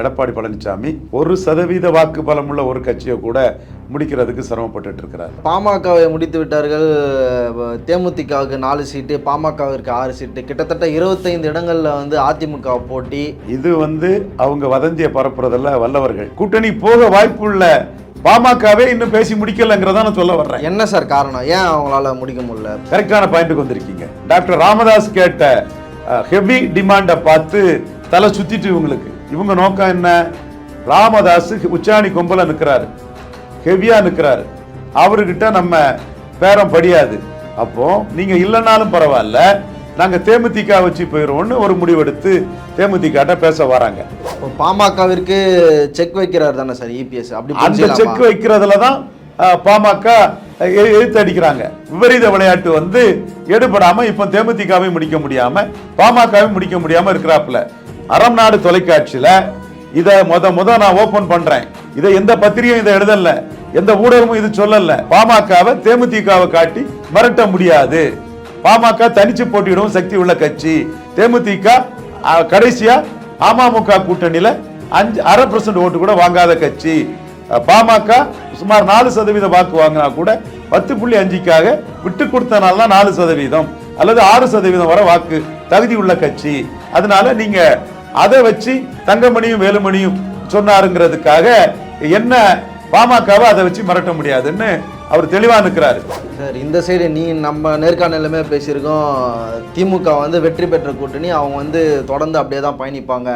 எடப்பாடி பழனிசாமி ஒரு சதவீத வாக்கு பலமுள்ள ஒரு கட்சியை கூட முடிக்கிறதுக்கு சிரமப்பட்டுட்டு இருக்கிறார் பாமகவை முடித்து விட்டார்கள் தேமுதிகவுக்கு நாலு சீட்டு பாமகவிற்கு ஆறு சீட்டு. கிட்டத்தட்ட இருபத்தைந்து இடங்கள்ல வந்து அதிமுக போட்டி. இது வந்து அவங்க வதந்தியை பரப்புறதுல வல்லவர்கள். கூட்டணி போக வாய்ப்புள்ள பாமகவே இன்னும் பேசி முடிக்கலங்கிறத நான் சொல்ல வர்றேன். என்ன சார் காரணம்? ஏன் அவங்களால முடிக்க முடியல? கரெக்டான பாயிண்ட்டுக்கு வந்திருக்கீங்க. டாக்டர் ராமதாஸ் கேட்ட ஹெவி டிமாண்டை பார்த்து தலை சுத்திட்டு இவங்களுக்கு. இவங்க நோக்கம் என்ன? ராமதாஸ் உச்சாணி கொம்பல நிற்கிறாரு ஹெவியா நிற்கிறாரு அவர்கிட்ட நம்ம பேரம் படியாது. அப்போ நீங்க இல்லைனாலும் பரவாயில்ல நாங்க தேமுதிக வச்சு போயிடுவோம்னு ஒரு முடிவெடுத்து தேமுதிக பேச வராங்க. பாமகவிற்கு செக் வைக்கிறார் தானே சார் இபிஎஸ்? அப்படி அந்த? செக் வைக்கிறதுல தான் பாமக எ- எதிர்த்து அடிக்கிறாங்க. விபரீத விளையாட்டு வந்து எடுபடாம இப்ப தேமுதிகவை முடிக்க முடியாம பாமகவை முடிக்க முடியாம இருக்கிறாப்புல. அறம் நாடு தொலைக்காட்சியில இதை முத முத நான் ஓபன் பண்றேன். இதை எந்த பத்திரிகையும் இதை எழுதல. எந்த ஊடகமும் இது சொல்லல. பாமகவை தேமுதிகவை காட்டி மிரட்ட முடியாது. பாமக தனிச்சு போட்டியிடும் சக்தி உள்ள கட்சி. தேமுதிக கடைசியா அமமுக கூட்டணியில அஞ்சு அரை பர்சன்ட் ஓட்டு கூட வாங்காத கட்சி. பாமக சுமார் நாலு சதவீத வாக்கு வாங்கினா கூட பத்து புள்ளி அஞ்சுக்காக விட்டு கொடுத்தனால நாலு சதவீதம். அல்லது ஆறு சதவீதம் வர வாக்கு தகுதி உள்ள கட்சி. அதனால நீங்க அதை வச்சு தங்கமணியும் வேலுமணியும் சொன்னாருங்கிறதுக்காக என்ன பாமகவை அதை வச்சு மிரட்ட முடியாதுன்னு அவர் தெளிவா நிற்கிறாரு சார் இந்த சைடு நீ நம்ம நேர்காணலுமே பேசியிருக்கோம். திமுக வந்து வெற்றி பெற்ற கூட்டணி அவங்க வந்து தொடர்ந்து அப்படியே தான் பயணிப்பாங்க.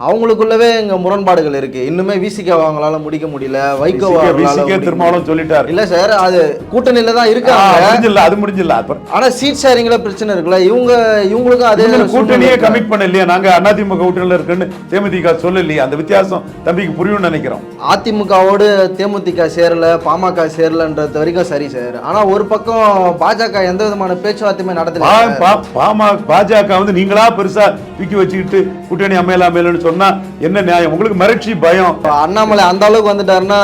அவங்களுக்குள்ளவே இங்க முரண்பாடுகள் இருக்கு. இன்னுமே விசிக அவங்களால முடிக்க முடியல. வைகோ திருமாவளம் சொல்லிட்டாரு. இல்ல சார் அது கூட்டணியில தான் முடிஞ்சில்ல அது முடிஞ்சில்ல. ஆனா சீட் ஷேரிங்ல பிரச்சனை இருக்குல்ல. இவங்க இவங்களுக்கும் அதே கூட்டணியே இருக்கா? கமிட் பண்ண இல்லையா நாங்க அதிமுக கூட்டணியில இருக்குன்னு தேமுதிக சொல்லலையே. அந்த வித்தியாசம் தம்பிக்கு புரியும்னு நினைக்கிறோம். அதிமுகவோடு தேமுதிக சேரல பாமக சேரலன்றது வரைக்கும் சரி சார். ஆனா ஒரு பக்கம் பாஜக எந்த விதமான பேச்சுவார்த்தையுமே நடத்தல பா- பா- பாமா பாஜக வந்து நீங்களா பெருசா தூக்கி வச்சுக்கிட்டு கூட்டணி அமையலாம் அமையலன்னு சொன்னா என்ன நியாயம்? உங்களுக்கு மிரட்சி பயம். அண்ணாமலை அந்த அளவுக்கு வந்துட்டாருன்னா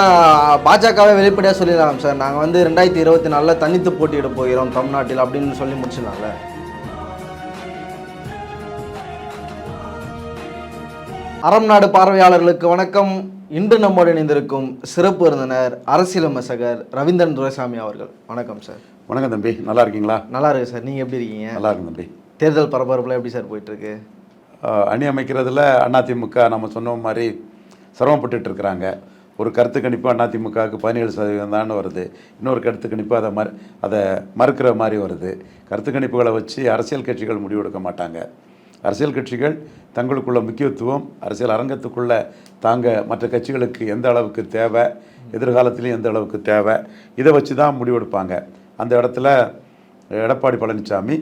பாஜகவே வெளிப்படையா சொல்லிடலாம் சார். நாங்க வந்து ரெண்டாயிரத்தி இருபத்தி நாலுல தனித்து போட்டியிட போகிறோம் தமிழ்நாட்டில் அப்படின்னு சொல்லி முடிச்சிடலாம்ல. அறம் நாடு பார்வையாளர்களுக்கு வணக்கம். இன்று நம்மோடு இணைந்திருக்கும் சிறப்பு விருந்தினர் அரசியல் விமர்சகர் ரவீந்திரன் துரைசாமி அவர்கள். வணக்கம் சார். வணக்கம் தம்பி. நல்லா இருக்கீங்களா? நல்லா இருக்கு சார். நீங்க எப்படி இருக்கீங்க? நல்லா இருக்கும் தம்பி. தேர்தல் பரபரப்புல எப்படி சார் போயிட்டு இருக்கு ஆஹ், அணி அமைக்கிறதுல அதிமுக நம்ம சொன்ன மாதிரி சிரமப்பட்டுட்டு இருக்கிறாங்க ஒரு கருத்து கணிப்பு அதிமுகவுக்கு பதினேழு சதவீதம் தான் வருது. இன்னொரு கருத்து கணிப்பு அதை மறு அதை மறுக்கிற மாதிரி வருது. கருத்து கணிப்புகளை வச்சு அரசியல் கட்சிகள் முடிவெடுக்க மாட்டாங்க. அரசியல் கட்சிகள் தங்களுக்குள்ள முக்கியத்துவம் அரசியல் அரங்கத்துக்குள்ள தாங்க மற்ற கட்சிகளுக்கு எந்த அளவுக்கு தேவை எதிர்காலத்திலையும் எந்த அளவுக்கு தேவை இதை வச்சு தான் முடிவெடுப்பாங்க. அந்த இடத்துல எடப்பாடி பழனிசாமி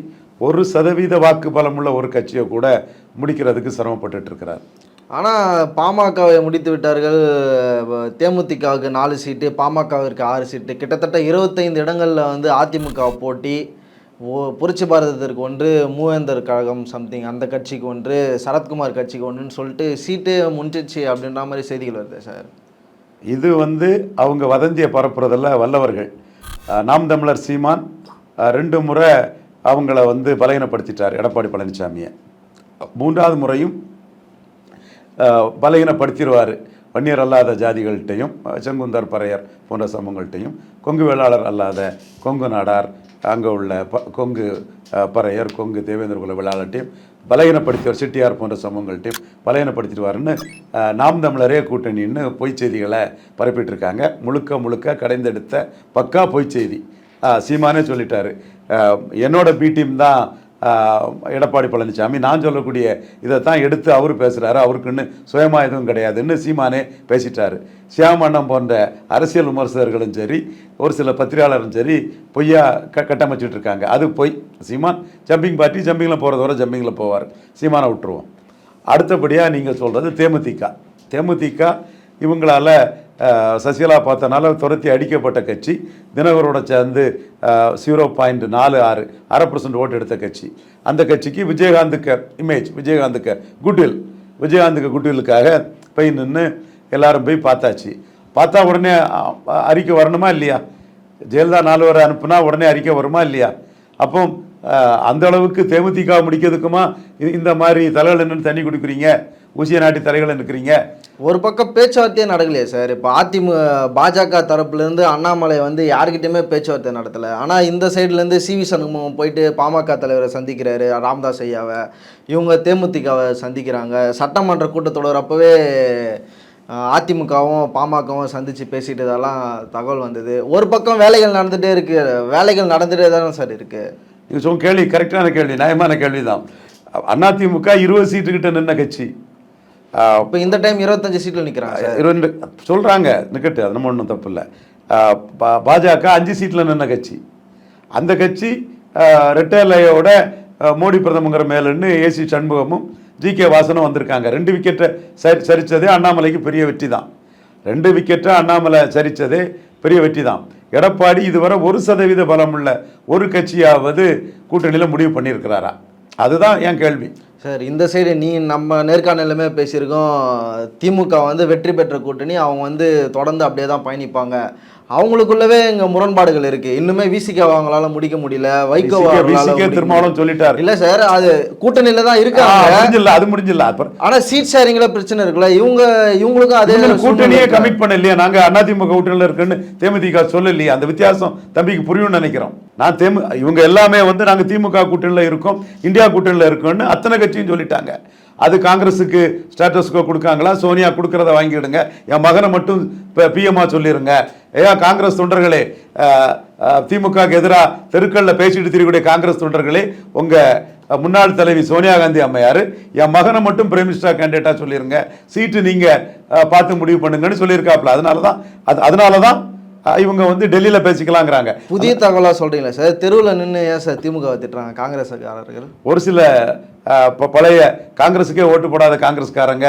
ஒரு சதவீத வாக்கு பலமுள்ள ஒரு கட்சியை கூட முடிக்கிறதுக்கு சிரமப்பட்டுட்டு இருக்கிறார் ஆனால் பாமகவை முடித்து விட்டார்கள் தேமுதிகவுக்கு நாலு சீட்டு பாமகவிற்கு ஆறு சீட்டு. கிட்டத்தட்ட இருபத்தைந்து இடங்களில் வந்து அதிமுக போட்டி ஓ புரட்சி பாரதத்திற்கு ஒன்று மூவேந்தர் கழகம் சம்திங் அந்த கட்சிக்கு ஒன்று சரத்குமார் கட்சிக்கு ஒன்றுன்னு சொல்லிட்டு சீட்டு முன்னிச்சு அப்படின்ற மாதிரி செய்திகள் வருது சார். இது வந்து அவங்க வதந்தியை பரப்புறதில் வல்லவர்கள். நாம் தமிழர் சீமான் ரெண்டு முறை அவங்கள வந்து பலகீனப்படுத்திட்டார் எடப்பாடி பழனிசாமியை மூன்றாவது முறையும் பலகீனப்படுத்திடுவார். வன்னியர் அல்லாத ஜாதிகள்கிட்டையும் செங்குந்தர் பறையர் போன்ற சமூகங்கள்கிட்டையும் கொங்கு வேளாளர் அல்லாத கொங்கு நாடார் அங்கே உள்ள ப கொங்கு பறையர் கொங்கு தேவேந்திர குல வேளாளர்கிட்டையும் பலகீனப்படுத்தியவர் செட்டியார் போன்ற சமூகங்கள்ட்டையும் பலகீனப்படுத்திடுவாருன்னு நாம் தமிழரே கூட்டணின்னு பொய் செய்திகளை பரப்பிட்டு இருக்காங்க. முழுக்க முழுக்க கடைந்தெடுத்த பக்கா பொய் செய்தி சீமானே சொல்லிட்டாரு. என்னோட பி டீம் தான் எடப்பாடி பழனிசாமி. நான் சொல்லக்கூடிய இதை தான் எடுத்து அவர் பேசுகிறாரு அவருக்குன்னு சுயமாக எதுவும் கிடையாதுன்னு சீமானே பேசிட்டாரு. சியாமண்ணம் போன்ற அரசியல் விமர்சகர்களும் சரி ஒரு சில பத்திரிகையாளரும் சரி பொய்யா க கட்டமைச்சிட்டு இருக்காங்க. அது பொய். சீமான் ஜம்பிங் பார்ட்டி ஜம்பிங்கில் போகிறத வர ஜம்பிங்கில் போவார். சீமானை விட்டுருவோம். அடுத்தபடியாக நீங்கள் சொல்கிறது தேமுதிக. தேமுதிக இவங்களால் சசிகலா பார்த்தனால துரத்தி அடிக்கப்பட்ட கட்சி தினகரோட சேர்ந்து ஜீரோ பாயிண்ட் நாலு ஆறு அரை பர்சன்ட் ஓட்டு எடுத்த கட்சி. அந்த கட்சிக்கு விஜயகாந்துக்கு இமேஜ் விஜயகாந்துக்கு குட்வில் விஜயகாந்துக்கு குட்விலுக்காக போய் நின்று எல்லாரும் போய் பார்த்தாச்சு. பார்த்தா உடனே அறிக்கை வரணுமா இல்லையா? ஜெயலலிதா நாலு வரை அனுப்புனா உடனே அறிக்கை வருமா இல்லையா? அப்போ அந்த அளவுக்கு தேமுதிக முடிக்கிறதுக்குமா? இந்த மாதிரி தலைகள் என்னென்னு தண்ணி குடிக்கிறீங்க. ஊசிய நாட்டி தரைகளை நிற்கிறீங்க. ஒரு பக்கம் பேச்சுவார்த்தையே நடக்கலையே சார். இப்போ அதிமுக பாஜக தரப்புலேருந்து அண்ணாமலை வந்து யார்கிட்டயுமே பேச்சுவார்த்தை நடத்தலை. ஆனால் இந்த சைட்லேருந்து சி வி சண்முகம் போயிட்டு பாமக தலைவரை சந்திக்கிறாரு ராமதாஸ் ஐயாவை. இவங்க தேமுதிகவை சந்திக்கிறாங்க. சட்டமன்ற கூட்டத்தொடர் அப்போவே அதிமுகவும் பாமகவும் சந்தித்து பேசிட்டு இதெல்லாம் தகவல் வந்தது. ஒரு பக்கம் வேலைகள் நடந்துகிட்டே இருக்கு. வேலைகள் நடந்துகிட்டே தானே சார் இருக்குது நீங்கள் சொன்ன கேள்வி கரெக்டான கேள்வி நியாயமான கேள்வி தான் அதிமுக இருபது சீட்டுக்கிட்ட நின்ன கட்சி. இப்போ இந்த டைம் இருபத்தஞ்சு சீட்டில் நிற்கிறாங்க இருபது இரண்டு சொல்கிறாங்க நிக்கட்டு அது நம்ம ஒன்றும் தப்பு இல்லை பாஜக அஞ்சு சீட்டில் நின்ன கட்சி. அந்த கட்சி ரெட்டேலையோட மோடி பிரதமங்கிற மேலன்னு ஏசி சண்முகமும் ஜி கே வாசனும் வந்திருக்காங்க. ரெண்டு விக்கெட்டை சரி சரித்ததே அண்ணாமலைக்கு பெரிய வெற்றி தான். ரெண்டு விக்கெட்டை அண்ணாமலை சரிச்சதே பெரிய வெற்றி தான். எடப்பாடி இதுவரை ஒரு சதவீத பலமுள்ள ஒரு கட்சியாவது கூட்டணியில் முடிவு பண்ணியிருக்கிறாரா? அதுதான் என் கேள்வி. சார் இந்த சைடு நீ நம்ம நேர்காணலுமே பேசியிருக்கோம். திமுக வந்து வெற்றி பெற்ற கூட்டணி அவங்க வந்து தொடர்ந்து அப்படியே தான் பயணிப்பாங்க. அவங்களுக்குள்ளவே இங்க முரண்பாடுகள் இருக்கு. இன்னுமே விசிக அவங்களால முடிக்க முடியல. வைகோ. திருமாவளவன் சொல்லிட்டாரு. இல்ல சார் அது கூட்டணியில தான் ஆ, இருக்காங்க. அது முடிஞ்சில்ல ஆனா சீட் ஷேரிங்ல பிரச்சனை இருக்குல்ல. இவங்க இவங்களுக்கும் அதே கூட்டணியே இருக்கா? கமிட் பண்ண இல்லையா? நாங்க அதிமுக கூட்டணியில் இருக்குன்னு தேமுதிக சொல்லலையே. அந்த வித்தியாசம் தம்பிக்கு புரியும்னு நினைக்கிறோம். நான் தேமு இவங்க எல்லாமே வந்து நாங்க திமுக கூட்டணியில் இருக்கோம் இந்தியா கூட்டணியில் இருக்கோம்னு அத்தனை கட்சியும் சொல்லிட்டாங்க. அது காங்கிரஸுக்கு ஸ்டேட்டஸ்கோ கொடுக்காங்களா? சோனியா கொடுக்கறத வாங்கிடுங்க. என் மகனை மட்டும் பிஎம்ஆ சொல்லிடுங்க ஏயா காங்கிரஸ் தொண்டர்களே திமுகவுக்கு எதிராக தெருக்களில் பேசிட்டு திரியக்கூடிய காங்கிரஸ் தொண்டர்களே உங்க முன்னாள் தலைவி சோனியா காந்தி அம்மையார் என் மகனை மட்டும் பிரைம் மினிஸ்டர் கேண்டிடேட்டாக சொல்லிடுங்க சீட்டு நீங்க பார்த்து முடிவு பண்ணுங்கன்னு சொல்லியிருக்காப்புல அதனால தான் அது அதனால தான் இவங்க வந்து டெல்லியில் பேசிக்கலாங்கிறாங்க. புதிய தகவலா சொல்றீங்களா சார்? தெருவில் நின்று ஏன் சார் திமுக திட்டுறாங்க? காங்கிரஸ்காரர்கள் ஒரு சில அஹ், ப- பழைய காங்கிரஸுக்கே ஓட்டு போடாத காங்கிரஸ்காரங்க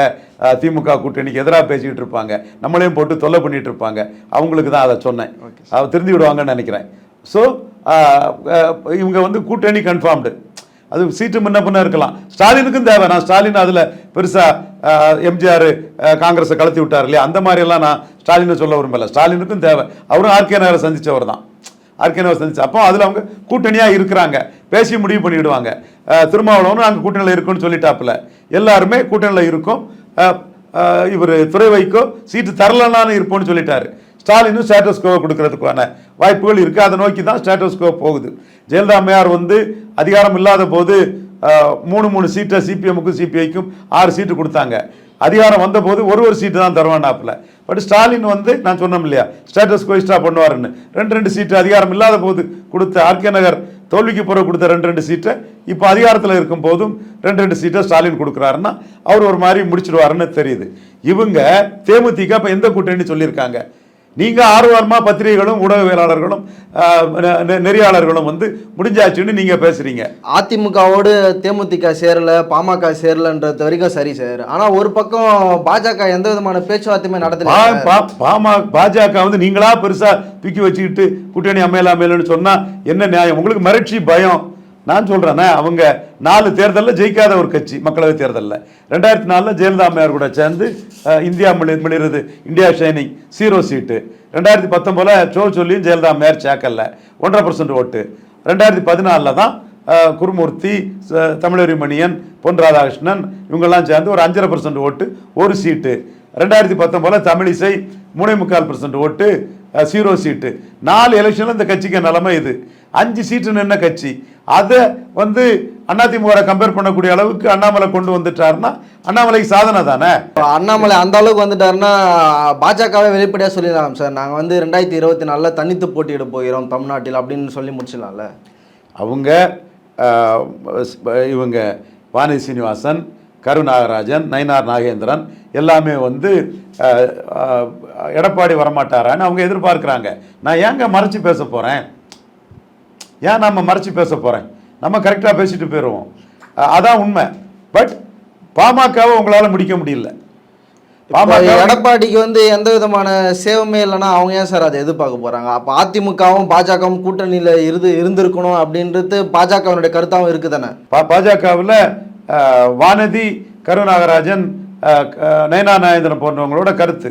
திமுக கூட்டணிக்கு எதிராக பேசிக்கிட்டு இருப்பாங்க. நம்மளையும் போட்டு தொல்லை பண்ணிட்டு இருப்பாங்க. அவங்களுக்கு தான் அதை சொன்னேன். அவ திருந்தி விடுவாங்கன்னு நினைக்கிறேன். ஸோ இவங்க வந்து கூட்டணி கன்ஃபார்ம்டு அது சீட்டு முன்ன பின்ன இருக்கலாம். ஸ்டாலினுக்கும் தேவை. நான் ஸ்டாலின் அதில் பெருசாக எம்ஜிஆர் காங்கிரஸை கலத்தி விட்டார் இல்லையா? அந்த மாதிரியெல்லாம் நான் ஸ்டாலினை சொல்ல விரும்பல. ஸ்டாலினுக்கும் தேவை. அவரும் ஆர்கே நகரை சந்தித்தவர் தான். ஆர்கேனவை சந்திச்சு அப்போ அதில் அவங்க கூட்டணியாக இருக்கிறாங்க. பேசி முடிவு பண்ணிவிடுவாங்க திருமாவளவனும் நாங்கள் கூட்டணியில் இருக்கோம்னு சொல்லிட்டாப்புல. எல்லாருமே கூட்டணியில் இருக்கும். இவர் துறை வைக்கோ சீட்டு தரலனான்னு இருப்போம்னு சொல்லிட்டாரு. ஸ்டாலினும் ஸ்டேட்டஸ்கோவை கொடுக்கறதுக்கான வாய்ப்புகள் இருக்குது அதை நோக்கி தான் ஸ்டேட்டஸ்கோ போகுது. ஜெயலலிதா அம்மையார் வந்து அதிகாரம் இல்லாத போது மூணு மூணு சீட்டை சிபிஎம்முக்கும் சிபிஐக்கும் ஆறு சீட்டு கொடுத்தாங்க. அதிகாரம் வந்தபோது ஒரு ஒரு சீட்டு தான் தருவானாப்பில். பட் ஸ்டாலின் வந்து நான் சொன்னோம் இல்லையா ஸ்டேட்டஸ் கோயிஸ்டாக பண்ணுவாருன்னு. ரெண்டு ரெண்டு சீட்டு அதிகாரம் இல்லாத போது கொடுத்த ஆர்கே நகர் தோல்விக்கு பிறகு கொடுத்த ரெண்டு ரெண்டு சீட்டை இப்போ அதிகாரத்தில் இருக்கும் போதும் ரெண்டு ரெண்டு சீட்டை ஸ்டாலின் கொடுக்குறாருன்னா அவர் ஒரு மாதிரி முடிச்சிடுவாருன்னு தெரியுது. இவங்க தேமுதிக இப்போ எந்த கூட்டணி சொல்லியிருக்காங்க? நீங்க ஆர்வமா பத்திரிகைகளும் ஊடகவியலாளர்களும் நெறியாளர்களும் வந்து முடிஞ்சாச்சுன்னு நீங்க பேசுறீங்க. அதிமுகவோடு தேமுதிக சேரல பாமக சேரலன்றது வரைக்கும் சரி சார். ஆனா ஒரு பக்கம் பாஜக எந்த விதமான பேச்சுவார்த்தையுமே நடத்தல பாமா பாஜக வந்து நீங்களா பெருசா தூக்கி வச்சுக்கிட்டு கூட்டணி அமையலாம் அமையலன்னு சொன்னா என்ன நியாயம்? உங்களுக்கு மிரட்சி பயம். நான் சொல்கிறேன்னா அவங்க நாலு தேர்தலில் ஜெயிக்காத ஒரு கட்சி மக்களவை தேர்தலில். ரெண்டாயிரத்தி நாலில் ஜெயலலிதா அம்மையார் கூட சேர்ந்து இந்தியா மிளி மிளிறது இந்தியா ஷைனிங் சீரோ சீட்டு. ரெண்டாயிரத்தி பத்தொம்போதில் சோ சொல்லியும் ஜெயலலிதா அம்மையார் சேர்க்கல. ஒன்றரை பர்சன்ட் ஓட்டு. ரெண்டாயிரத்தி பதினாலில் தான் குருமூர்த்தி ச- தமிழறி மணியன் பொன் ராதாகிருஷ்ணன் இவங்கெல்லாம் சேர்ந்து ஒரு அஞ்சரை பர்சன்ட் ஓட்டு ஒரு சீட்டு. ரெண்டாயிரத்தி பத்தொம்போதில் தமிழிசை மூணே முக்கால் பர்சன்ட் ஓட்டு சீரோ சீட்டு. நாலு எலெக்ஷனில் இந்த கட்சிக்கு நிலமை இது. அஞ்சு சீட்டு நின்ன கட்சி. அதை வந்து அதிமுக கம்பேர் பண்ணக்கூடிய அளவுக்கு அண்ணாமலை கொண்டு வந்துட்டாருன்னா அண்ணாமலைக்கு சாதனை தானே? அண்ணாமலை அந்த அளவுக்கு வந்துட்டாருன்னா பாஜகவே வெளிப்படையா சொல்லிடலாம் சார். நாங்க வந்து ரெண்டாயிரத்தி இருபத்தி நாலுல தனித்து போட்டியிட போகிறோம் தமிழ்நாட்டில் அப்படின்னு சொல்லி முடிச்சிடலாம்ல. அவங்க இவங்க வானதி சீனிவாசன் கரு நாகராஜன் நயினார் நாகேந்திரன் எல்லாமே வந்து எடப்பாடி வரமாட்டாரான்னு அவங்க எதிர்பார்க்குறாங்க. நான் ஏங்க மறைச்சு பேச போகிறேன் ஏன் நம்ம மறைச்சு பேச போகிறேன் நம்ம கரெக்டாக பேசிட்டு போயிடுவோம் அதான் உண்மை. பட் பாமகவை உங்களால் முடிக்க முடியல. பாமக எடப்பாடிக்கு வந்து எந்த விதமான சேவமே இல்லைன்னா அவங்க ஏன் சார் அதை எதிர்பார்க்க போறாங்க? அப்ப அதிமுகவும் பாஜகவும் கூட்டணியில இருந்து இருந்திருக்கணும் அப்படின்றது பாஜகவினுடைய கருத்தாவும் இருக்கு தானே பா பாஜகவில் வானதி கருநாகராஜன் நயனா நாயந்திரன் போன்றவங்களோட கருத்து.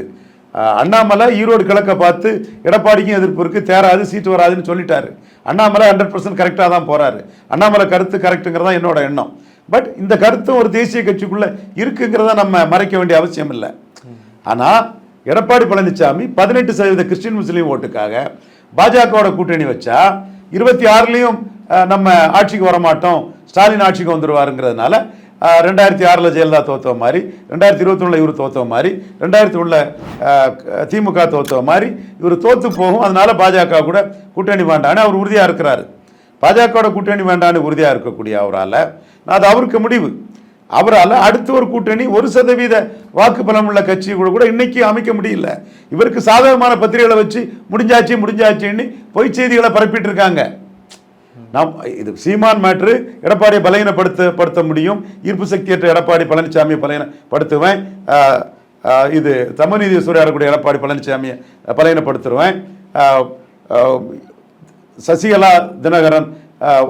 அண்ணாமலை ஈரோடு கிழக்க பார்த்து எடப்பாடிக்கும் எதிர்ப்பு இருக்குது தேராது சீட்டு வராதுன்னு சொல்லிட்டாரு. அண்ணாமலை ஹண்ட்ரட் பர்சன்ட் கரெக்டாக தான் போகிறாரு அண்ணாமலை கருத்து கரெக்டுங்கிறது தான் என்னோட எண்ணம். பட் இந்த கருத்தும் ஒரு தேசிய கட்சிக்குள்ளே இருக்குங்கிறத நம்ம மறைக்க வேண்டிய அவசியம் இல்லை. ஆனால் எடப்பாடி பழனிசாமி பதினெட்டு சதவீத கிறிஸ்டின் முஸ்லீம் ஓட்டுக்காக பாஜகவோட கூட்டணி வச்சா இருபத்தி ஆறுலேயும் நம்ம ஆட்சிக்கு வரமாட்டோம் ஸ்டாலின் ஆட்சிக்கு வந்துடுவாருங்கிறதுனால ரெண்டாயிரத்தி ஆறில் ஜெயலலிதா தோற்ற மாதிரி ரெண்டாயிரத்தி இருபத்தொன்னில் இவர் தோற்ற மாதிரி ரெண்டாயிரத்தி ஒன்றில் திமுக தோற்ற மாதிரி இவர் தோத்து போகும். அதனால் பாஜக கூட கூட்டணி வேண்டான்னு அவர் உறுதியாக இருக்கிறாரு. பாஜகவோட கூட்டணி வேண்டான்னு உறுதியாக இருக்கக்கூடிய அவரால் அது அவருக்கு முடிவு. அவரால் அடுத்த ஒரு கூட்டணி ஒரு சதவீத வாக்கு பலம் உள்ள கட்சி கூட கூட இன்னைக்கு அமைக்க முடியல. இவருக்கு சாதகமான பத்திரிகைகளை வச்சு முடிஞ்சாச்சு முடிஞ்சாச்சுன்னு பொய் செய்திகளை பரப்பிட்டு இருக்காங்க. நாம் இது சீமான் மேட்ரு எடப்பாடியை பலகீனப்படுத்த படுத்த முடியும். ஈர்ப்பு சக்தியற்ற எடப்பாடி பழனிசாமியை பலகீனப்படுத்துவேன். இது தமிழ்நீதி சூறையாடக்கூடிய எடப்பாடி பழனிசாமியை பலகீனப்படுத்துருவேன். சசிகலா தினகரன்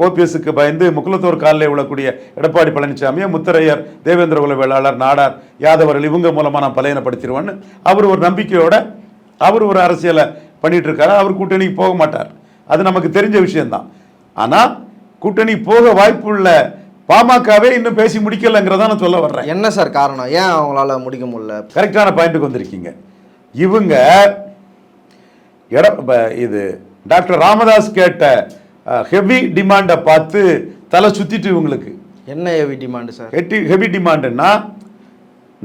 ஓபிஎஸ்க்கு பயந்து முக்குலத்தோர் காலில் விழக்கூடிய எடப்பாடி பழனிசாமியை முத்தரையர் தேவேந்திர குல வேளாளர் நாடார் யாதவர்கள் இவங்க மூலமாக நான் பலையனப்படுத்திடுவேன்னு அவர் ஒரு நம்பிக்கையோட அவர் ஒரு அரசியலை பண்ணிகிட்டு இருக்காரு. அவர் கூட்டணிக்கு போக மாட்டார். அது நமக்கு தெரிஞ்ச விஷயம்தான். ஆனால் கூட்டணி போக வாய்ப்புள்ள பாமகவே இன்னும் பேசி முடிக்கலைங்கிறத நான் சொல்ல வர்றேன். என்ன சார் காரணம்? ஏன் அவங்களால முடிக்க முடியல? கரெக்டான பாயிண்ட்டுக்கு வந்திருக்கீங்க. இவங்க எட இது டாக்டர் ராமதாஸ் கேட்ட ஹெவி டிமாண்டை பார்த்து தலை சுத்திட்டு இவங்களுக்கு. என்ன ஹெவி டிமாண்டு சார்? ஹெட்டி ஹெவி டிமாண்டுன்னா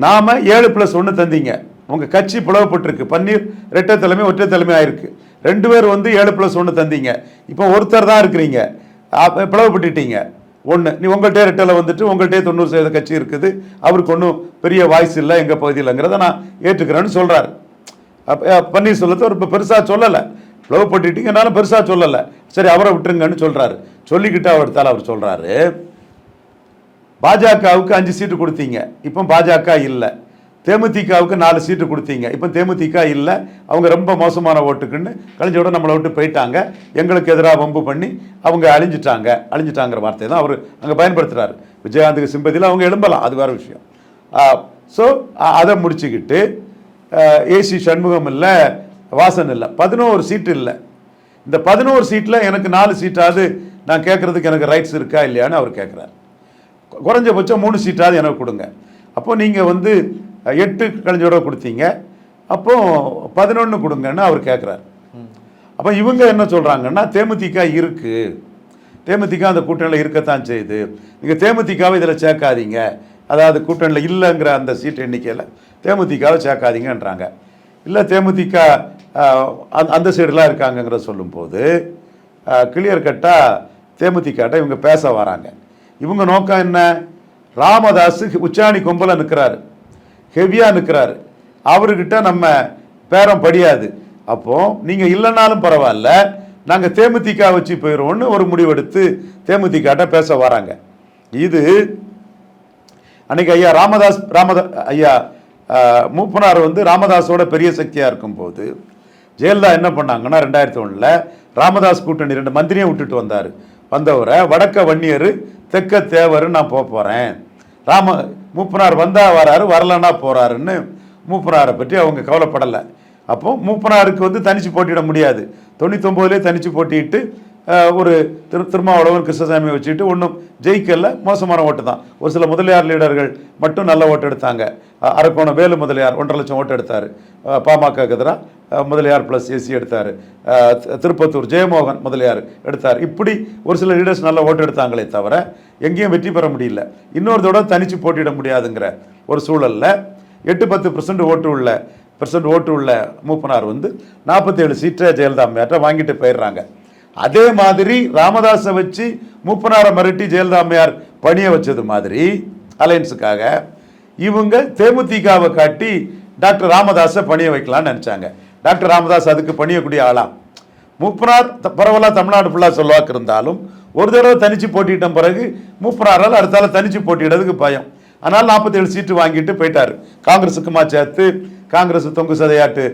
நாம ஏழு ப்ளஸ் ஒன்று தந்தீங்க. உங்க கட்சி பிளவுபட்டிருக்கு. பன்னீர் ரெட்டை தலைமை ஒற்றை தலைமை ஆயிருக்கு. ரெண்டு பேர் வந்து ஏழு ப்ளஸ் ஒன்று தந்தீங்க. இப்போ ஒருத்தர் தான் இருக்கிறீங்க. பிளவுபட்டுட்டீங்க. ஒன்று நீ உங்கள்கிட்ட ரெட்டில் வந்துட்டு உங்கள்கிட்டே தொண்ணூறு சதவீத கட்சி இருக்குது. அவருக்கு ஒன்றும் பெரிய வாய்ஸ் இல்லை எங்கள் பகுதியில்ங்கிறத நான் ஏற்றுக்கிறேன்னு சொல்கிறாரு அப்போ பன்னீர்செல்வத்தை ஒரு இப்போ பெருசாக சொல்லலை. பிளவுபட்டுட்டீங்கனாலும் பெருசாக சொல்லலை. சரி அவரை விட்டுருங்கன்னு சொல்கிறாரு சொல்லிக்கிட்டு அவர் எடுத்தாலும் அவர் சொல்கிறாரு பாஜகவுக்கு அஞ்சு சீட்டு கொடுத்தீங்க. இப்போ பாஜக இல்லை. தேமுதிகவுக்கு நாலு சீட்டு கொடுத்தீங்க. இப்போ தேமுதிக இல்லை. அவங்க ரொம்ப மோசமான ஓட்டுக்குன்னு கழிஞ்சோட நம்மளை விட்டு போயிட்டாங்க. எங்களுக்கு எதிராக வம்பு பண்ணி அவங்க அழிஞ்சிட்டாங்க. அழிஞ்சிட்டாங்கிற வார்த்தையை தான் அவர் அங்கே பயன்படுத்துகிறார் விஜயகாந்துக்கு சிம்பதியில் அவங்க எழும்பலாம். அது வேறு விஷயம். ஸோ அதை முடிச்சுக்கிட்டு ஏசி சண்முகம் இல்லை வாசன் இல்லை. பதினோரு சீட்டு இல்லை. இந்த பதினோரு சீட்டில் எனக்கு நாலு சீட்டாவது நான் கேட்குறதுக்கு எனக்கு ரைட்ஸ் இருக்கா இல்லையான்னு அவர் கேட்குறாரு. குறைஞ்சபட்சம் மூணு சீட்டாவது எனக்கு கொடுங்க. அப்போ நீங்கள் வந்து எட்டு கலைஞரோட கொடுத்தீங்க. அப்போ பதினொன்று கொடுங்கன்னு அவர் கேட்குறாரு அப்போ இவங்க என்ன சொல்கிறாங்கன்னா தேமுதிக இருக்குது தேமுதிக அந்த கூட்டணியில் இருக்கத்தான் செய்யுது. நீங்கள் தேமுதிகாவை இதில் சேர்க்காதீங்க. அதாவது கூட்டணியில் இல்லைங்கிற அந்த சீட் எண்ணிக்கையில் தேமுதிகாவை சேர்க்காதீங்கன்றாங்க. இல்லை தேமுதிக அந்த- அந்த இருக்காங்கங்கிற சொல்லும்போது கிளியர் கட்டாக தேமுதிகட்ட இவங்க பேச வராங்க. இவங்க நோக்கம் என்ன? ராமதாஸு உச்சாணி கொம்பல நிற்கிறாரு ஹெவியாக நிற்கிறாரு அவர்கிட்ட நம்ம பேரம் படியாது. அப்போ நீங்கள் இல்லைனாலும் பரவாயில்ல நாங்கள் தேமுதிக வச்சு போயிடுவோம்னு ஒரு முடிவெடுத்து தேமுதிகாட்ட பேச வராங்க. இது அன்னைக்கு ஐயா ராமதாஸ் ராமதா ஐயா மூப்பனார் வந்து ராமதாஸோட பெரிய சக்தியாக இருக்கும்போது ஜெயலலிதா என்ன பண்ணாங்கன்னா ரெண்டாயிரத்தி ஒன்றில் ராமதாஸ் கூட்டணி ரெண்டு மந்திரியை விட்டுட்டு வந்தார். வந்தவரை வடக்க வன்னியர் தெற்க தேவர்னு நான் போக போகிறேன் ராம மூப்பனார் வந்தால் வராரு வரலன்னா போகிறாருன்னு மூப்பனாரை பற்றி அவங்க கவலைப்படலை. அப்போது மூப்பனாருக்கு வந்து தனிச்சு போட்டியிட முடியாது. தொண்ணூத்தொம்போதுலேயே தனித்து போட்டிட்டு ஒரு திரு திருமாவளவன் கிருஷ்ணசாமியை வச்சுட்டு ஒன்றும் ஜெயிக்கல மோசமான ஓட்டு தான். ஒரு சில முதலியார் லீடர்கள் மட்டும் நல்ல ஓட்டு எடுத்தாங்க. அரக்கோணம் வேலு முதலியார் ஒன்றரை லட்சம் ஓட்டு எடுத்தார். பாமக எதிராக முதலியார் ப்ளஸ் ஏசி எடுத்தார். திருப்பத்தூர் ஜெயமோகன் முதலியார் எடுத்தார். இப்படி ஒரு சில லீடர்ஸ் நல்லா ஓட்டு எடுத்தாங்களே தவிர எங்கேயும் வெற்றி பெற முடியல. இன்னொரு தடவை தனித்து போட்டியிட முடியாதுங்கிற ஒரு சூழலில் எட்டு பத்து பர்சன்ட் ஓட்டு உள்ள பர்சன்ட் ஓட்டு உள்ள மூப்பனார் வந்து நாற்பத்தேழு சீட்டை ஜெயலலிதா அம்மையார்ட்ட வாங்கிட்டு போயிடுறாங்க. அதே மாதிரி ராமதாஸை வச்சு மூப்பனாரை மிரட்டி ஜெயலலிதா அம்மையார் பணியை வச்சது மாதிரி அலையன்ஸுக்காக இவங்க தேமுதிகவை காட்டி டாக்டர் ராமதாஸை பணியை வைக்கலாம்னு நினச்சாங்க. டாக்டர் ராமதாஸ் அதுக்கு பணியக்கூடிய ஆளாம். மூப்பனார் பரவலாக தமிழ்நாடு ஃபுல்லாக சொல்வாக்கு இருந்தாலும் ஒரு தடவை தனித்து போட்டியிட்ட பிறகு மூப்பனாரால் அடுத்தால தனித்து போட்டியிடறதுக்கு பயம். ஆனால் நாற்பத்தேழு சீட்டு வாங்கிட்டு போயிட்டாரு. காங்கிரஸுக்குமா சேர்த்து காங்கிரஸ் தொங்கு சதையாட்டு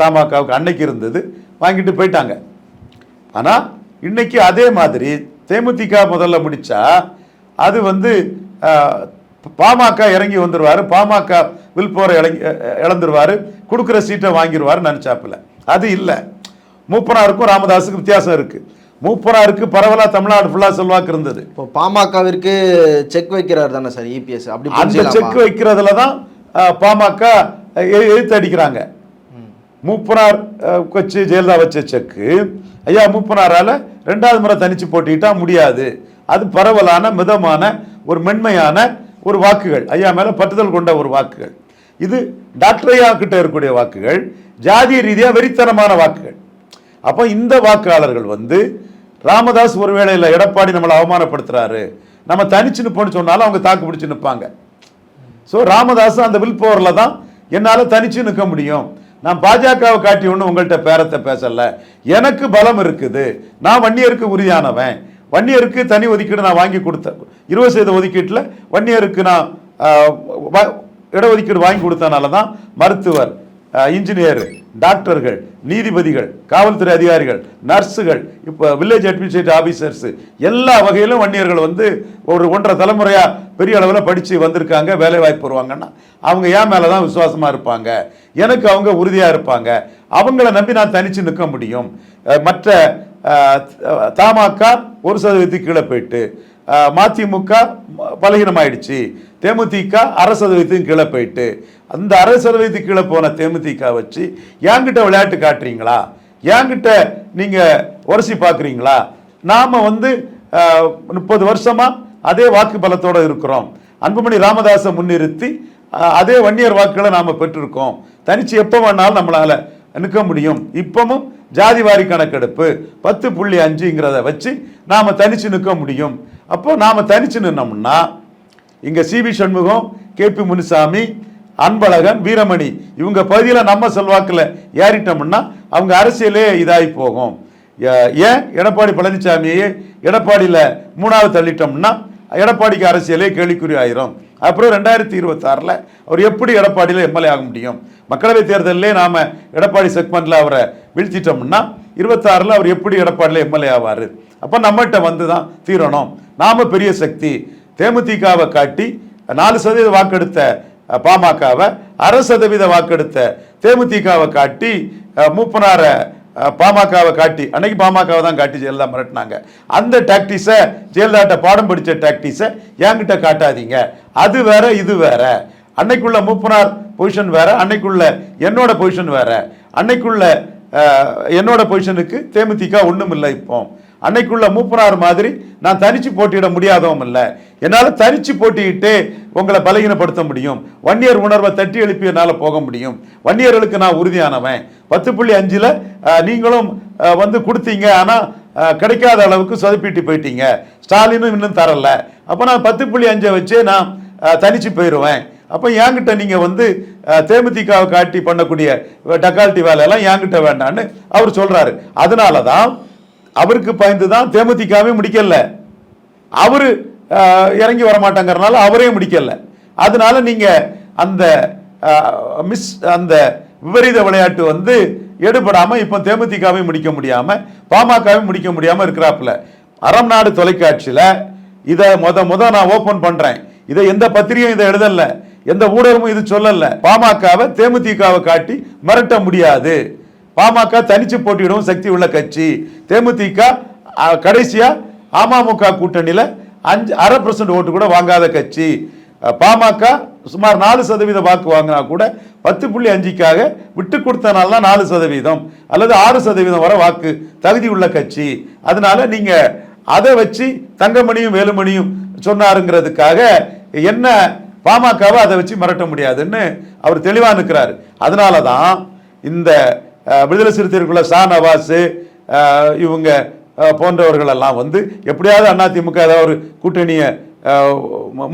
தமாகாவுக்கு அன்னைக்கு இருந்தது வாங்கிட்டு போயிட்டாங்க. ஆனால் இன்னைக்கு அதே மாதிரி தேமுதிக முதல்ல முடித்தா அது வந்து பாமக இறங்கி வந்துருவாரு பாமக வில் போற இறங்கி இழந்துருவாரு கொடுக்குற சீட்டை வாங்கிடுவாரு நினைச்சாப்புல. அது இல்லை. மூப்பனாருக்கும் ராமதாஸுக்கும் வித்தியாசம் இருக்கு. மூப்பனாருக்கு பரவலா தமிழ்நாடு ஃபுல்லா செல்வாக்கு இருந்தது. இப்போ பாமகவிற்கு செக் வைக்கிறார் தானே சார் இபிஎஸ் அப்படி அந்த? செக் வைக்கிறதுல தான் பாமக எழுத்து அடிக்கிறாங்க. மூப்பனார் வச்சு ஜெயலலிதா வச்ச செக்கு ஐயா மூப்பனாரால ரெண்டாவது முறை தனிச்சு போட்டிட்டா முடியாது. அது பரவலான மிதமான ஒரு மென்மையான ஒரு வாக்குகள். ஐயா மேலே பற்றுதல் கொண்ட ஒரு வாக்குகள். இது டாக்டர் ஐயா கிட்ட இருக்கக்கூடிய வாக்குகள். ஜாதிய ரீதியாக வெறித்தனமான வாக்குகள். அப்போ இந்த வாக்காளர்கள் வந்து ராமதாஸ் ஒருவேளை இல்லை எடப்பாடி நம்மளை அவமானப்படுத்துறாரு. நம்ம தனிச்சு நிற்போம்னு சொன்னாலும் அவங்க தாக்கு பிடிச்சு நிற்பாங்க ஸோ ராமதாஸ் அந்த வில் பவரில் தான் என்னால் தனிச்சு நிற்க முடியும். நான் பாஜகவை காட்டி ஒன்று உங்கள்கிட்ட பேரத்தை பேசலை. எனக்கு பலம் இருக்குது. நான் வன்னியருக்கு உறுதியானவன் வன்னியருக்கு தனி ஒதுக்கீடு நான் வாங்கி கொடுத்தேன். இருபது சதவீத ஒதுக்கீட்டில் வன்னியருக்கு நான் இடஒதுக்கீடு வாங்கி கொடுத்தனால தான் மருத்துவர் இன்ஜினியர் டாக்டர்கள் நீதிபதிகள் காவல்துறை அதிகாரிகள் நர்ஸுகள் இப்போ வில்லேஜ் அட்மினிஸ்ட்ரேட்டிவ் ஆஃபீஸர்ஸ் எல்லா வகையிலும் வன்னியர்கள் வந்து ஒரு ஒன்றரை தலைமுறையாக பெரிய அளவில் படித்து வந்திருக்காங்க வேலை வாய்ப்பு வருவாங்கன்னா அவங்க ஏன் மேலே தான் விசுவாசமாக இருப்பாங்க? எனக்கு அவங்க உறுதியாக இருப்பாங்க. அவங்கள நம்பி நான் தனித்து நிற்க முடியும். மற்ற அஹ், தமாக ஒரு சதவீதத்துக்கு கீழே போயிட்டு மதிமுக பலகீனமாயிடுச்சு. தேமுதிக அரை சதவீதத்துக்கு கீழே போயிட்டு அந்த அரை சதவீதத்துக்கு கீழே போன தேமுதிக வச்சு என்கிட்ட விளையாட்டு காட்டுறீங்களா? என்கிட்ட நீங்கள் உரசி பார்க்குறீங்களா? நாம் வந்து முப்பது வருஷமாக அதே வாக்கு பலத்தோடு இருக்கிறோம். அன்புமணி ராமதாஸை முன்னிறுத்தி அதே வன்னியர் வாக்குகளை நாம் பெற்றிருக்கோம். தனிச்சு எப்போ வேணாலும் நம்மளால நிற்க முடியும். இப்பவும் ஜாதிவாரி கணக்கெடுப்பு பத்து புள்ளி அஞ்சுங்கிறத வச்சு நாம் தனிச்சு நிற்க முடியும். அப்போ நாம் தனிச்சு நின்னோம்னா இங்கே சிவி சண்முகம் கேபி முனுசாமி அன்பழகன் வீரமணி இவங்க பகுதியில் நம்ம செல்வாக்கில் ஏறிட்டோம்னா அவங்க அரசியலே இதாகி போகும். ஏ- ஏன்? எடப்பாடி பழனிசாமியே எடப்பாடியில் மூணாவது தள்ளிட்டோம்னா எடப்பாடிக்கு அரசியலே கேள்விக்குறி ஆயிரும். அப்புறம் ரெண்டாயிரத்தி இருபத்தாறில் அவர் எப்படி எடப்பாடியில் எம்எல்ஏ ஆக முடியும்? மக்களவைத் தேர்தலிலே நாம் எடப்பாடி செக்மெண்ட்டில் அவரை வீழ்த்திட்டோம்னா இருபத்தாறில் அவர் எப்படி எடப்பாடியில் எம்எல்ஏ ஆவார்? அப்போ நம்மகிட்ட வந்து தான் தீரணும். நாம் பெரிய சக்தி. தேமுதிகவை காட்டி நாலு சதவீத வாக்கெடுத்த பாமகவை அரை சதவீத வாக்கெடுத்த தேமுதிகவை காட்டி மூப்பனாரை பாமகவை காட்டி அன்னைக்கு பாமகவை தான் காட்டி ஜெயலலிதா மிரட்டினாங்க. அந்த டாக்டிஸை ஜெயலலிதாட்ட பாடம் படித்த டாக்டிஸை என்கிட்ட காட்டாதீங்க. அது வேற இது வேற. அன்னைக்குள்ள மூப்பனார் பொசிஷன் வேற அன்னைக்குள்ள என்னோட பொசிஷன் வேற. அன்னைக்குள்ள என்னோட பொசிஷனுக்கு தேமுதிக ஒன்றும் இல்லை இப்போ. அன்னைக்குள்ள மூப்பனார் மாதிரி நான் தனிச்சு போட்டியிட முடியாதவம் இல்லை. என்னால் தனிச்சு போட்டியிட்டு உங்களை பலகீனப்படுத்த முடியும். வன்னியர் உணர்வை தட்டி எழுப்பி என்னால் போக முடியும். வன்னியர்களுக்கு நான் உறுதியானவன். பத்து புள்ளி அஞ்சில் நீங்களும் வந்து கொடுத்தீங்க. ஆனால் கிடைக்காத அளவுக்கு சொதப்பிட்டு போயிட்டீங்க. ஸ்டாலினும் இன்னும் தரல. அப்போ நான் பத்து புள்ளி அஞ்சை வச்சே நான் தனிச்சு போயிடுவேன் அப்போ என்கிட்ட நீங்கள் வந்து தேமுதிகாவை காட்டி பண்ணக்கூடிய டக்கால்ட்டி வேலையெல்லாம் என்கிட்ட வேண்டான்னு அவர் சொல்கிறாரு அதனால தான் அவருக்கு பயந்து தான் தேமுதிகாவே முடிக்கல. அவர் இறங்கி வர மாட்டாங்கறனால அவரே முடிக்கல. அதனால நீங்கள் அந்த மிஸ் அந்த விபரீத விளையாட்டு வந்து எடுபடாமல் இப்போ தேமுதிகவை முடிக்க முடியாமல் பாமகவை முடிக்க முடியாமல் இருக்கிறாப்புல. அறம் நாடு தொலைக்காட்சியில் இதை முத முத நான் ஓப்பன் பண்ணுறேன் இதை எந்த பத்திரிகையும் இதை எழுதலை. எந்த ஊடகமும் இது சொல்லல. பாமகவை தேமுதிகவை காட்டி மிரட்ட முடியாது. பாமக தனிச்சு போட்டியிடும் சக்தி உள்ள கட்சி. தேமுதிக கடைசியா அமமுக கூட்டணியில அஞ்சு அரை பர்சன்ட் ஓட்டு கூட வாங்காத கட்சி. பாமக சுமார் நாலு சதவீத வாக்கு வாங்கினா கூட பத்து புள்ளி அஞ்சுக்காக விட்டு கொடுத்தனால தான் நாலு சதவீதம் அல்லது ஆறு சதவீதம் வர வாக்கு தகுதி உள்ள கட்சி. அதனால நீங்க அதை வச்சு தங்கமணியும் வேலுமணியும் சொன்னாருங்கிறதுக்காக என்ன பாமகவை அதை வச்சு மிரட்ட முடியாதுன்னு அவர் தெளிவாக நிற்கிறாரு அதனால தான் இந்த விடுதலை சிறுத்தைகளுக்குள்ள சா நவாஸ் இவங்க போன்றவர்கள் எல்லாம் வந்து எப்படியாவது அதிமுக ஏதாவது ஒரு கூட்டணியை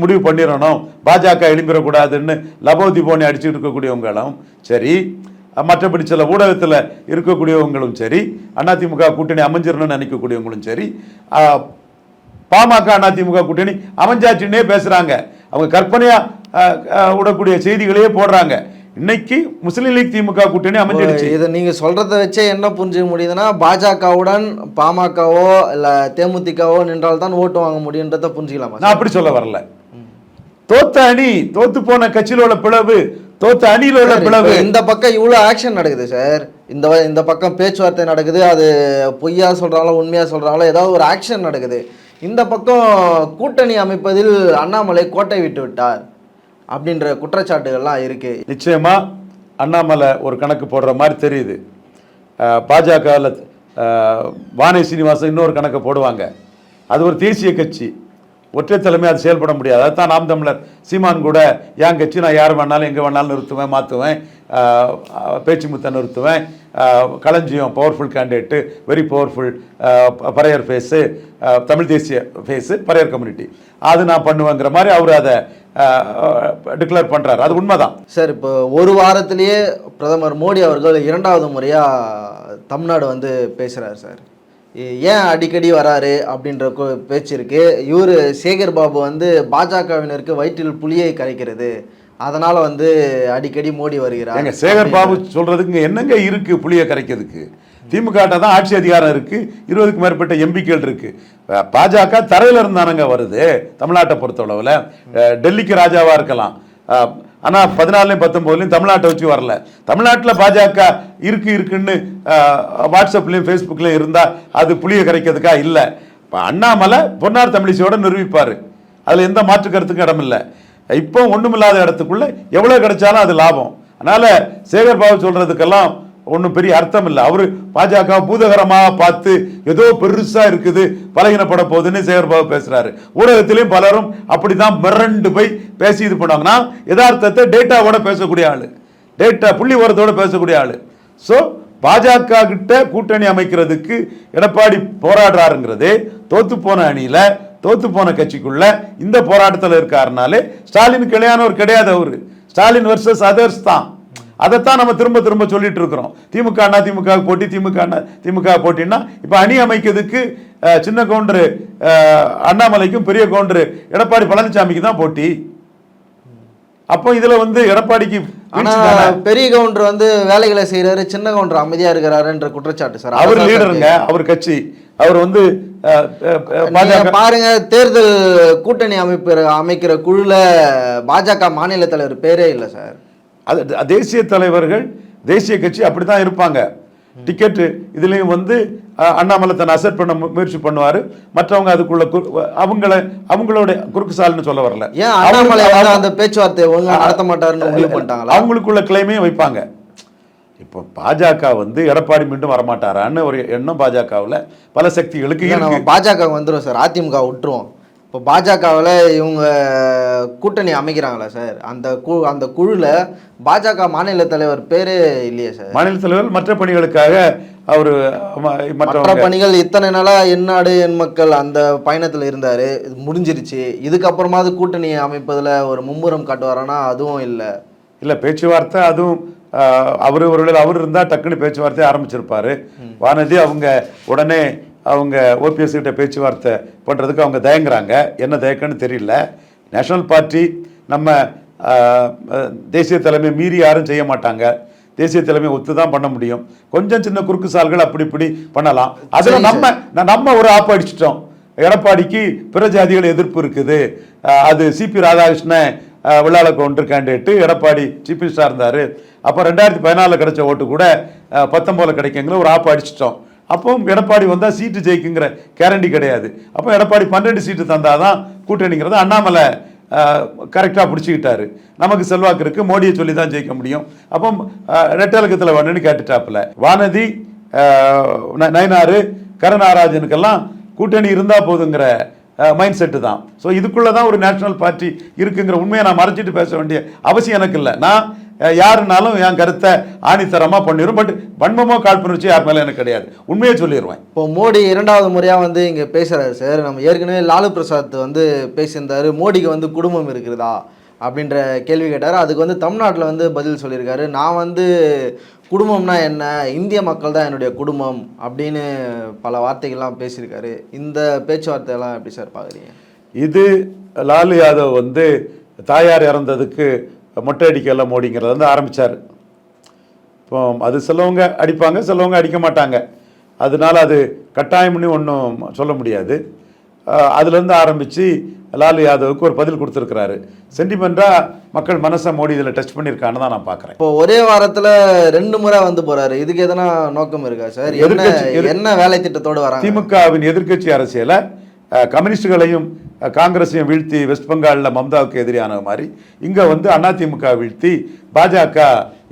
முடிவு பண்ணிடணும். பாஜக எழும்பிடக்கூடாதுன்னு லபோதி போனி அடிச்சுட்டு இருக்கக்கூடியவங்களும் சரி மற்றபடி சில ஊடகத்தில் இருக்கக்கூடியவங்களும் சரி அதிமுக கூட்டணி அமைஞ்சிடணும்னு நினைக்கக்கூடியவங்களும் சரி பாமக அதிமுக கூட்டணி அமைஞ்சாச்சுன்னே பேசுகிறாங்க அவங்க கற்பனையா அஹ், அஹ், விடக்கூடிய செய்திகளையே போடுறாங்க. இன்னைக்கு முஸ்லீம் லீக் திமுக கூட்டணி அமைஞ்சிடுச்சு. இதை நீங்க சொல்றத வச்சே என்ன புரிஞ்சுக்க முடியுதுன்னா பாஜகவுடன் பாமகவோ இல்ல தேமுதிகவோ நின்றால் தான் ஓட்டு வாங்க முடியுன்றத புரிஞ்சுக்கலாமா நான் அப்படி சொல்ல வரல. தோத்த அணி தோத்து போன கட்சியில் உள்ள பிளவு தோத்த அணியில் உள்ள பிளவு. இந்த பக்கம் இவ்வளோ ஆக்ஷன் நடக்குது சார். இந்த இந்த பக்கம் பேச்சுவார்த்தை நடக்குது அது பொய்யா சொல்றாங்களோ உண்மையா சொல்றாங்களோ ஏதாவது ஒரு ஆக்ஷன் நடக்குது. இந்த பக்கம் கூட்டணி அமைப்பதில் அண்ணாமலை கோட்டை விட்டு விட்டார் அப்படின்ற குற்றச்சாட்டுகள்லாம் இருக்குது நிச்சயமாக அண்ணாமலை ஒரு கணக்கு போடுற மாதிரி தெரியுது. பாஜகவில் வானி சீனிவாசன் இன்னொரு கணக்கு போடுவாங்க. அது ஒரு தேசிய கட்சி. ஒற்றை தலைமை அது செயல்பட முடியாது. அதுதான் நாம் தமிழர். சீமான் கூட என் கட்சி நான் யார் வேணாலும் எங்கே வேணாலும் நிறுத்துவேன் மாற்றுவேன் பேச்சு முத்த நிறுத்துவேன். Kalanjiyam powerful candidate very powerful Paraiyar face Tamil தேசிய ஃபேஸு பறையர் கம்யூனிட்டி அது நான் பண்ணுவேங்கிற மாதிரி அவர் அதை டிக்ளேர் பண்ணுறாரு அது உண்மைதான். சார் இப்போ ஒரு வாரத்திலேயே பிரதமர் மோடி அவர்கள் இரண்டாவது முறையாக தமிழ்நாடு வந்து பேசுகிறார் சார் ஏன் அடிக்கடி வராரு அப்படின்ற பேச்சு இருக்கு. இவர் சேகர் பாபு வந்து பாஜகவினருக்கு வயிற்றில் புலியை கரைக்கிறது. அதனால வந்து அடிக்கடி மோடி வருகிறார். எங்க சேகர் பாபு சொல்றதுக்கு என்னங்க இருக்கு புளிய கரைக்கிறதுக்கு? திமுக தான் ஆட்சி அதிகாரம் இருக்கு இருபதுக்கு மேற்பட்ட எம்பிக்கள் இருக்கு. பாஜக தரையில இருந்தானங்க வருது தமிழ்நாட்டை பொறுத்தளவுல. டெல்லிக்கு ராஜாவா இருக்கலாம். அஹ் ஆனா பதினாலுலையும் பத்தொன்பதுலையும் தமிழ்நாட்டை வச்சு வரல. தமிழ்நாட்டில் பாஜக இருக்கு இருக்குன்னு வாட்ஸ்அப்லயும் ஃபேஸ்புக்லயும் இருந்தா அது புளிய கரைக்கிறதுக்கா இல்லை. இப்போ அண்ணாமலை பொன்னார் தமிழிசையோட நிரூபிப்பாரு. அதுல எந்த மாற்று கருத்துக்கும் இடம் இல்லை இப்போ ஒன்றுமில்லாத இடத்துக்குள்ளே எவ்வளோ கிடைச்சாலும் அது லாபம். அதனால் சேகர் பாபு சொல்கிறதுக்கெல்லாம் ஒன்றும் பெரிய அர்த்தம் இல்லை. அவர் பாஜக பூதகரமாக பார்த்து ஏதோ பெருசாக இருக்குது பலகீனப்பட போகுதுன்னு சேகர் பாபு பேசுகிறாரு ஊடகத்திலையும் பலரும் அப்படி தான் மிரண்டு போய் பேசி இது பண்ணுவாங்கன்னா யதார்த்தத்தை டேட்டாவோட பேசக்கூடிய ஆள். டேட்டா புள்ளி உரத்தோடு பேசக்கூடிய ஆள். ஸோ பாஜக கிட்ட கூட்டணி அமைக்கிறதுக்கு எடப்பாடி போராடுறாருங்கிறது தோத்து போன அணியில் தோத்து போன கட்சிக்குள்ள இந்த போராட்டத்தில் இருக்காருனாலே ஸ்டாலின் கிளையானவர் கிடையாது அவரு. ஸ்டாலின் வர்சஸ் அதர்ஸ் தான். அதைத்தான் நம்ம திரும்ப திரும்ப சொல்லிட்டு இருக்கிறோம். திமுக அண்ணா திமுக போட்டி திமுக அண்ணா திமுக போட்டின்னா இப்போ அணி அமைக்கிறதுக்கு சின்ன கவுண்டரு அண்ணாமலைக்கும் பெரிய கவுண்டரு எடப்பாடி பழனிசாமிக்கு தான் போட்டி. அப்போ இதில் வந்து எடப்பாடிக்கு ஆனா? பெரிய கவுண்டர் வந்து வேலைகளை செய்யறாரு சின்ன கவுண்டர் அமைதியா இருக்கிறாருன்ற குற்றச்சாட்டு சார். அவர் லீடருங்க அவர் கட்சி. அவர் வந்து பாருங்க தேர்தல் கூட்டணி அமைப்பு அமைக்கிற குழுல பாஜக மாநில தலைவர் பேரே இல்லை சார். அது தேசிய தலைவர்கள் தேசிய கட்சி அப்படித்தான் இருப்பாங்க. டிக்கெட்டு இதுலயும் வந்து அண்ணாமலை தன்னை அசெட் பண்ண முயற்சி பண்ணுவாரு. மற்றவங்க அதுக்குள்ள அவங்கள அவங்களோட குறுக்கு சால்னு சொல்ல வரல. ஏன் அண்ணாமலை அந்த பேச்சுவார்த்தை நடத்த மாட்டாருன்னு அவங்களுக்குள்ள கிளைமையும் வைப்பாங்க. இப்போ பாஜக வந்து எடப்பாடி மீண்டும் வரமாட்டாரான்னு ஒரு எண்ணம் பாஜகவுல பல சக்திகளுக்கு பாஜக வந்துரும் சார். அதிமுக விட்டுருவோம். இப்போ பாஜகவில் இவங்க கூட்டணி அமைக்கிறாங்களா சார்? அந்த கு அந்த குழுல பாஜக மாநில தலைவர் பேரே இல்லையே சார். மாநில தலைவர் மற்ற பணிகளுக்காக அவர் மற்ற பணிகள் இத்தனை நாளா என் நாடு என் மக்கள் அந்த பயணத்துல இருந்தாரு. இது முடிஞ்சிருச்சு. இதுக்கப்புறமாவது கூட்டணி அமைப்பதுல ஒரு மும்முரம் காட்டுவாரானா அதுவும் இல்லை. இல்ல பேச்சுவார்த்தை அதுவும் அவரு ஒருவேளை அவர் இருந்தா டக்குன்னு பேச்சுவார்த்தை ஆரம்பிச்சிருப்பாரு. வானதி அவங்க உடனே அவங்க ஓபிஎஸ் கிட்ட பேச்சுவார்த்தை பண்றதுக்கு அவங்க தயங்குறாங்க. என்ன தயக்கம்னு தெரியல. நேஷனல் பார்ட்டி நம்ம தேசிய தலைமை மீறி யாரும் செய்ய மாட்டாங்க. தேசிய தலைமை ஒத்து தான் பண்ண முடியும். கொஞ்சம் சின்ன குறுக்கு சால்கள் அப்படி இப்படி பண்ணலாம். அதுல நம்ம நம்ம ஒரு ஆப்பு அடிச்சிட்டோம். எடப்பாடிக்கு பிற ஜாதிகள் எதிர்ப்பு இருக்குது. அது சிபி ராதாகிருஷ்ணன் விழால கவுண்டர் கேண்டிடேட்டு எடப்பாடி சீஃப் மினிஸ்டராக இருந்தார். அப்போ ரெண்டாயிரத்தி பதினாலில் கிடைச்ச ஓட்டு கூட அஹ் பத்தொன்பதுல கிடைக்குங்கிற ஒரு ஆப்பு அடிச்சிட்டோம். அப்போ எடப்பாடி வந்தால் சீட்டு ஜெயிக்குங்கிற கேரண்டி கிடையாது. அப்போ எடப்பாடி பன்னெண்டு சீட்டு தந்தாதான் கூட்டணிங்கிறத அண்ணாமலை கரெக்டாக பிடிச்சிக்கிட்டாரு. நமக்கு செல்வாக்கு இருக்குது மோடியை சொல்லி தான் ஜெயிக்க முடியும். அப்போ ரெட்டலகத்தில் வேணும்னு கேட்டுட்டாப்புல. வானதி நயனாறு ந- கருணாராஜனுக்கெல்லாம் கூட்டணி இருந்தால் போதுங்கிற மைண்ட் செட்டு தான். ஸோ இதுக்குள்ளே தான் ஒரு நேஷனல் பார்ட்டி இருக்குங்கிற உண்மையை நான் மறைச்சிட்டு பேச வேண்டிய அவசியம் எனக்கு இல்லை. நான் யாருனாலும் என் கருத்தை ஆணித்தரமாக பண்ணிடும் பட் வன்மமோ காழ்ப்புணர்ச்சி யார் மேலே எனக்கு கிடையாது. உண்மையை சொல்லிடுவேன் இப்போ மோடி இரண்டாவது முறையா வந்து இங்க பேசுறாரு சார் நம்ம ஏற்கனவே லாலு பிரசாத் வந்து பேசியிருந்தாரு மோடிக்கு வந்து குடும்பம் இருக்கிறதா அப்படின்ற கேள்வி கேட்டார். அதுக்கு வந்து தமிழ்நாட்டில் வந்து பதில் சொல்லியிருக்காரு. நான் வந்து குடும்பம்னா என்ன? இந்திய மக்கள் தான் என்னுடைய குடும்பம் அப்படின்னு பல வார்த்தைகள்லாம் பேசியிருக்காரு. இந்த பேச்சுவார்த்தையெல்லாம் எப்படி சார் பார்க்குறீங்க இது லாலு யாதவ் வந்து தாயார் இறந்ததுக்கு மொட்டை அடிக்கல மோடிங்கிறத வந்து ஆரம்பிச்சார். இப்போ அது சிலவங்க அடிப்பாங்க சிலவங்க அடிக்க மாட்டாங்க. அதனால அது கட்டாயம்னு ஒன்றும் சொல்ல முடியாது. அதுலேருந்து ஆரம்பித்து லாலு யாதவுக்கு ஒரு பதில் கொடுத்துருக்கிறாரு. சென்டிமெண்ட்டாக மக்கள் மனசை மோடி இதில் டச் பண்ணியிருக்கான்னு தான் நான் பார்க்குறேன் இப்போ ஒரே வாரத்துல ரெண்டு முறை வந்து போறாரு. இதுக்கு எதனா நோக்கம் இருக்கா சார்? என்ன என்ன வேலை திட்டத்தோடு வராங்க? திமுகவின் எதிர்க்கட்சி அரசியலை கம்யூனிஸ்டுகளையும் காங்கிரஸையும் வீழ்த்தி வெஸ்ட் பெங்காலில் மம்தாவுக்கு எதிரியான மாதிரி இங்கே வந்து அதிமுக வீழ்த்தி பாஜக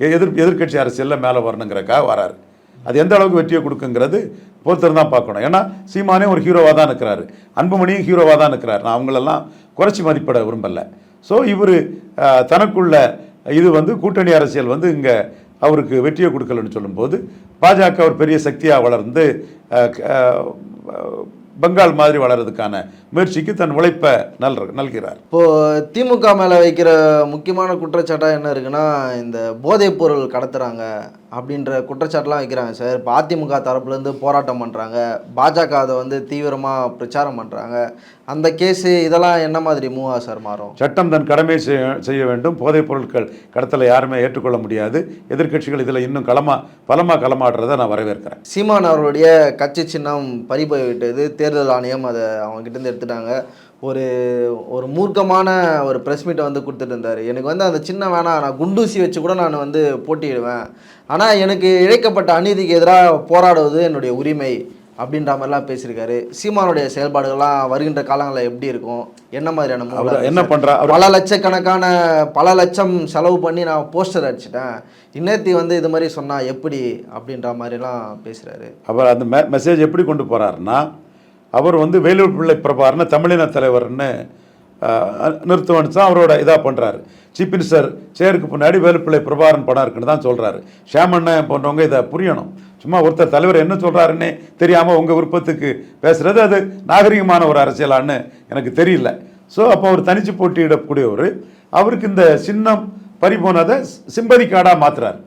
எதிர் எதிர்க்கட்சி அரசியலில் மேலே வரணுங்கிறக்காக வராரு. அது எந்த அளவுக்கு வெற்றியை கொடுக்குங்கிறது பொறுத்தர் தான் பார்க்கணும். ஏன்னா சீமானே ஒரு ஹீரோவாக தான் இருக்கிறாரு அன்புமணியும் ஹீரோவாக தான் இருக்கிறார் நான் அவங்களெல்லாம் குறைச்சி மதிப்பிட விரும்பலை. ஸோ இவர் தனக்குள்ள இது வந்து கூட்டணி அரசியல் வந்து இங்கே அவருக்கு வெற்றியை கொடுக்கலன்னு சொல்லும்போது பாஜக ஒரு பெரிய சக்தியாக வளர்ந்து பெங்கால் மாதிரி வளர்றதுக்கான முயற்சிக்கு தன் உழைப்பை நல் நல்கிறார். இப்போ திமுக மேலே வைக்கிற முக்கியமான குற்றச்சாட்டாக என்ன இருக்குன்னா இந்த போதைப் பொருள் கடத்துகிறாங்க அப்படின்ற குற்றச்சாட்டெலாம் வைக்கிறாங்க சார். இப்போ அதிமுக தரப்புலேருந்து போராட்டம் பண்ணுறாங்க பாஜக அதை வந்து தீவிரமாக பிரச்சாரம் பண்ணுறாங்க அந்த கேஸு இதெல்லாம் என்ன மாதிரி மூவா சார் மாறும்? சட்டம் தன் கடமை செய்ய வேண்டும். போதைப் பொருட்கள் கடத்தலை யாருமே ஏற்றுக்கொள்ள முடியாது. எதிர்க்கட்சிகள் இதில் இன்னும் களமா பலமாக களமாடுறதை நான் வரவேற்கிறேன். சீமான் அவர்களுடைய கட்சி சின்னம் பறிபோய் விட்டது தேர்தல் ஆணையம் அதை அவங்க கிட்ட இருந்து எடுத்துட்டாங்க. ஒரு ஒரு மூர்க்கமான ஒரு ப்ரெஸ் மீட்டை வந்து கொடுத்துட்டு இருந்தார். எனக்கு வந்து அந்த சின்ன வேணாம். நான் குண்டூசி வச்சு கூட நான் வந்து போட்டியிடுவேன். ஆனால் எனக்கு இழைக்கப்பட்ட அநீதிக்கு எதிராக போராடுவது என்னுடைய உரிமை. அப்படின்ற மாதிரிலாம் பேசியிருக்காரு. சீமானுடைய செயல்பாடுகள்லாம் வருகின்ற காலங்களில் எப்படி இருக்கும்? என்ன மாதிரியான என்ன அவர் பல லட்சக்கணக்கான பல லட்சம் செலவு பண்ணி நான் போஸ்டர் அடிச்சிட்டேன். இன்னத்தி வந்து இது மாதிரி சொன்னா எப்படி அப்படின்ற மாதிரிலாம் பேசுறாரு. அவர் அந்த மெசேஜ் எப்படி கொண்டு போறாருன்னா அவர் வந்து வேலூர் பிள்ளை பிரபாகரனை தமிழின தலைவர்னு நிறுத்துவன் தான் அவரோட இதாக பண்ணுறாரு சீஃப் மினிஸ்டர் சேருக்கு பின்னாடி வேலுப்பிள்ளை பிரபாரன் படம் இருக்குன்னு தான் சொல்கிறாரு ஷியாமண்ணன் போன்றவங்க இதை புரியணும். சும்மா ஒருத்தர் தலைவர் என்ன சொல்கிறாருன்னே தெரியாமல் உங்கள் விருப்பத்துக்கு பேசுகிறது அது நாகரிகமான ஒரு அரசியலான்னு எனக்கு தெரியல. ஸோ அப்போ அவர் தனிச்சு போட்டியிடக்கூடியவர். அவருக்கு இந்த சின்னம் பறிபோனதை சிம்பதி கார்டாக மாற்றுறாரு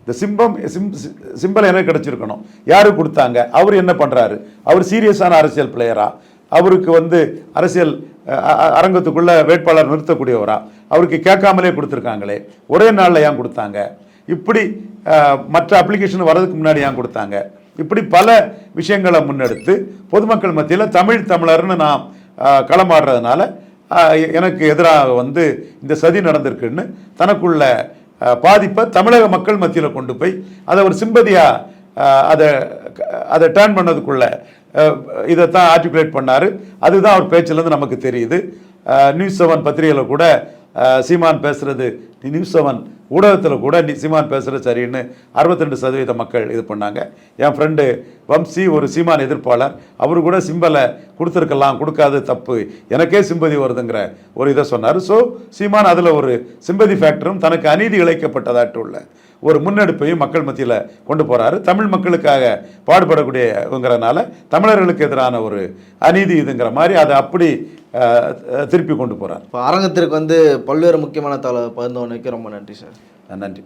இந்த சிம்பம் சிம் சி- சிம்பல் எனக்கு கிடச்சிருக்கணும். யார் கொடுத்தாங்க? அவர் என்ன பண்ணுறாரு அவர் சீரியஸான அரசியல் பிளேயரா அவருக்கு வந்து அரசியல் அரங்கத்துக்குள்ளே வேட்பாளர் நிறுத்தக்கூடியவரா? அவருக்கு கேட்காமலே கொடுத்துருக்காங்களே. ஒரே நாளில் ஏன் கொடுத்தாங்க? இப்படி மற்ற அப்ளிகேஷன் வர்றதுக்கு முன்னாடி ஏன் கொடுத்தாங்க? இப்படி பல விஷயங்களை முன்னெடுத்து பொதுமக்கள் மத்தியில் தமிழ் தமிழர்னு நாம் களமாடுறதுனால எனக்கு எதிராக வந்து இந்த சதி நடந்திருக்குன்னு தனக்குள்ள பாதிப்பை தமிழக மக்கள் மத்தியில் கொண்டு போய் அதை ஒரு சிம்பதியாக அதை அதை டேர்ன் பண்ணதுக்குள்ள இதைத்தான் ஆர்டிகுலேட் பண்ணார். அதுதான் அவர் பேச்சிலேருந்து நமக்கு தெரியுது. நியூஸ் செவன் பத்திரிகையில் கூட சீமான் பேசுகிறது நியூஸ் செவன் ஊடகத்தில் கூட நீ சீமான் பேசுகிறது சரின்னு 62% சதவீத மக்கள் இது பண்ணாங்க. என் ஃப்ரெண்டு வம்சி ஒரு சீமான் எதிர்ப்பாளர். அவர் கூட சிம்பலை கொடுத்துருக்கலாம் கொடுக்காது தப்பு. எனக்கே சிம்பதி வருதுங்கிற ஒரு இதை சொன்னார். ஸோ சீமான் அதில் ஒரு சிம்பதி ஃபேக்டரும் தனக்கு அநீதி இழைக்கப்பட்டதாட்டு உள்ள. ஒரு முன்னெடுப்பையும் மக்கள் மத்தியில் கொண்டு போறாரு. தமிழ் மக்களுக்காக பாடுபடக்கூடியவங்கிறனால தமிழர்களுக்கு எதிரான ஒரு அநீதி இதுங்கிற மாதிரி அதை அப்படி திருப்பி கொண்டு போறார். இப்போ அரங்கத்திற்கு வந்து பல்வேறு முக்கியமான தகவல் பகிர்ந்து ஒன்றுக்கு ரொம்ப நன்றி சார். நன்றி.